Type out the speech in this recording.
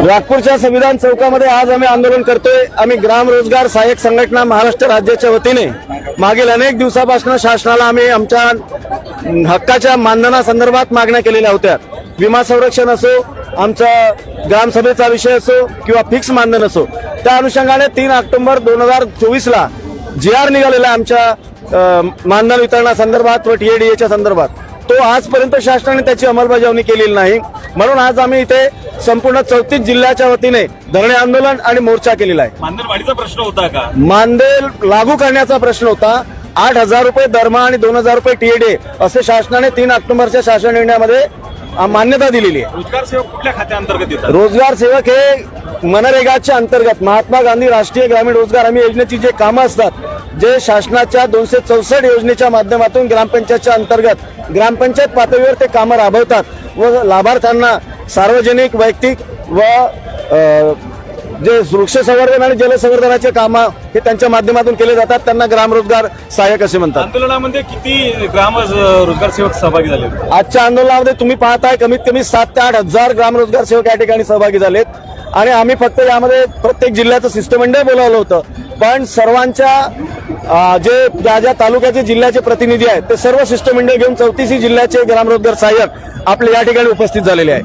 नागपूरच्या संविधान चौकामध्ये आज आम्ही आंदोलन करतोय. आम्ही ग्राम रोजगार सहाय्यक संघटना महाराष्ट्र राज्याच्या वतीने मागील अनेक दिवसापासून शासनाला आम्ही आमच्या हक्काच्या मानधनासंदर्भात मागण्या केलेल्या होत्या. विमा संरक्षण असो आमचा ग्रामसभेचा विषय असो किंवा फिक्स मानधन असो त्या अनुषंगाने तीन ऑक्टोबर दोन हजार चोवीसला जी आर निघालेला आमच्या मानधन वितरणासंदर्भात व टीएडीएच्या संदर्भात. तो आजपर्यंत शासनाने त्याची अंमलबजावणी केलेली नाही. म्हणून आज आम्ही इथे संपूर्ण चौतीस जिल्ह्याच्या वतीने धरणे आंदोलन आणि मोर्चा केलेला आहे. मानधनवाढीचा प्रश्न होता का? मानदेल लागू करण्याचा प्रश्न होता. आठ हजार रुपये दरमहा आणि दोन हजार रुपये टीएडे असे शासनाने तीन ऑक्टोबरच्या शासन निर्णयामध्ये मान्यता दिलेली आहे. रोजगार सेवक कुठल्या खात्याअंतर्गत येतात? रोजगार सेवक हे मनरेगाच्या अंतर्गत महात्मा गांधी राष्ट्रीय ग्रामीण रोजगार हमी योजनेची जे कामं असतात जे शासनाच्या दोनशे चौसष्ट योजनेच्या माध्यमातून ग्रामपंचायतच्या अंतर्गत ग्रामपंचायत पातळीवर ते कामं राबवतात व लाभार्थ्यांना सार्वजनिक वैयक्तिक व जे वृक्ष संवर्धन आणि जलसंवर्धनाचे कामं हे त्यांच्या माध्यमातून केले जातात त्यांना ग्राम रोजगार सहाय्यक असे म्हणतात. आंदोलनामध्ये किती ग्राम रोजगार सेवक सहभागी झाले? आजच्या आंदोलनामध्ये तुम्ही पाहताय कमीत कमी सात ते आठ हजार ग्राम रोजगार सेवक या ठिकाणी सहभागी झालेत. आणि आम्ही फक्त यामध्ये प्रत्येक जिल्ह्याचं शिष्टमंडळ बोलावलं होतं. पण सर्वांच्या अं, जे ज्या ज्या तालुक्याचे जिल्ह्याचे प्रतिनिधी आहेत ते सर्व शिष्टमंडळ घेऊन चौतीसही जिल्ह्याचे ग्राम रोजगार सहाय्यक आपले या ठिकाणी उपस्थित झालेले आहेत.